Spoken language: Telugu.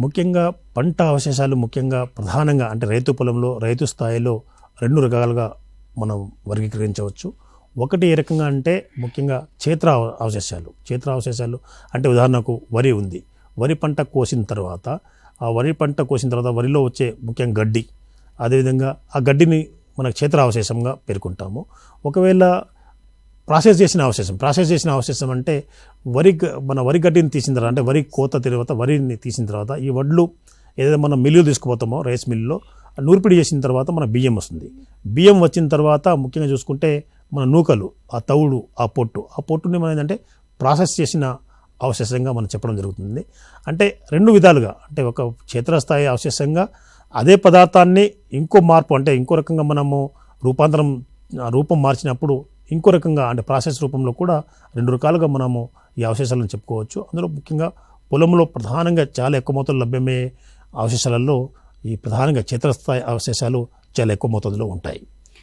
ముఖ్యంగా పంట అవశేషాలు ముఖ్యంగా ప్రధానంగా అంటే రైతు పొలంలో రైతు స్థాయిలో రెండు రకాలుగా మనం వర్గీకరించవచ్చు. ఒకటి ఏ రకంగా అంటే ముఖ్యంగా క్షేత్ర అవశేషాలు. క్షేత్ర అవశేషాలు అంటే ఉదాహరణకు వరి ఉంది. వరి పంట కోసిన తర్వాత ఆ వరి పంట కోసిన తర్వాత వరిలో వచ్చే ముఖ్యంగా గడ్డి. అదేవిధంగా ఆ గడ్డిని మన క్షేత్ర అవశేషంగా పేర్కొంటాము. ఒకవేళ ప్రాసెస్ చేసిన అవశేషం. ప్రాసెస్ చేసిన అవశేషం అంటే వరి గ- మన వరి గడ్డిని తీసిన తర్వాత అంటే వరి కోత తర్వాత వరిని తీసిన తర్వాత ఈ వడ్లు ఏదైతే మనం మిల్లు తీసుకుపోతామో రైస్ మిల్లులో ఆ నూర్పిడి చేసిన తర్వాత మన బియ్యం వస్తుంది. బియ్యం వచ్చిన తర్వాత ముఖ్యంగా చూసుకుంటే మన నూకలు ఆ తవుడు ఆ పొట్టు. ఆ పొట్టుని మనం ఏంటంటే ప్రాసెస్ చేసిన అవశేషంగా మనం చెప్పడం జరుగుతుంది. అంటే రెండు విధాలుగా అంటే ఒక క్షేత్రస్థాయి అవశేషంగా అదే పదార్థాన్ని ఇంకో మార్పు అంటే ఇంకో రకంగా మనము రూపాంతరం రూపం మార్చినప్పుడు ఇంకో రకంగా అంటే ప్రాసెస్ రూపంలో కూడా రెండు రకాలుగా మనము ఈ అవశేషాలను చెప్పుకోవచ్చు. అందులో ముఖ్యంగా పొలంలో ప్రధానంగా చాలా ఎక్కువ మొత్తంలో లభ్యమయ్యే అవశేషాలలో ఈ ప్రధానంగా క్షేత్రస్థాయి అవశేషాలు చాలా ఎక్కువ మోతాదులో ఉంటాయి.